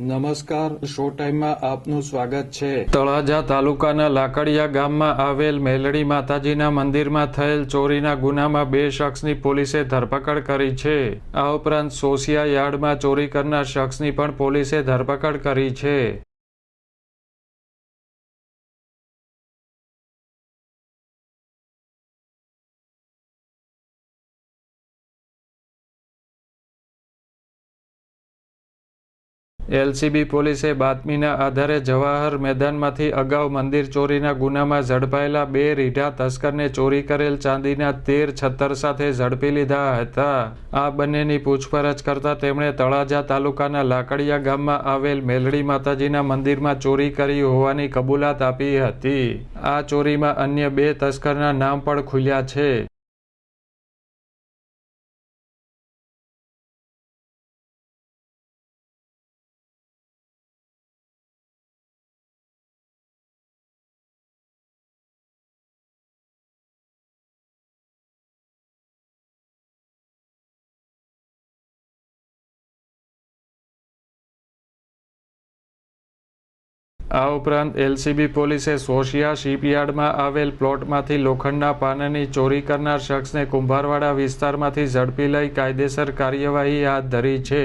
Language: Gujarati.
નમસ્કાર શો ટાઈમમાં આપનું સ્વાગત છે. તળાજા તાલુકાના લાકડિયા ગામમાં આવેલ મેલડી માતાજીના મંદિરમાં થયેલ ચોરીના ગુનામાં બે શખ્સની પોલીસે ધરપકડ કરી છે. આ ઉપરાંત સોસિયા યાર્ડમાં ચોરી કરનાર શખ્સની પણ પોલીસે ધરપકડ કરી છે. એલસીબી પોલીસે બાતમીના આધારે જવાહર મેદાનમાંથી અગાઉ મંદિર ચોરીના ગુનામાં ઝડપાયેલા બે રીઢા તસ્કરને ચોરી કરેલ ચાંદીના તેર છત્તર સાથે ઝડપી લીધા હતા. આ બંનેની પૂછપરછ કરતા તેમણે તળાજા તાલુકાના લાકડિયા ગામમાં આવેલ મેલડી માતાજીના મંદિરમાં ચોરી કરી હોવાની કબૂલાત આપી હતી. આ ચોરીમાં અન્ય બે તસ્કરના નામ પણ ખુલ્યા છે. આ ઉપરાંત એલસીબી પોલીસે સોશિયા શિપયાર્ડમાં આવેલ પ્લોટમાંથી લોખંડના પાનની ચોરી કરનાર શખ્સને કુંભારવાડા વિસ્તારમાંથી ઝડપી લઈ કાયદેસર કાર્યવાહી હાથ ધરી છે.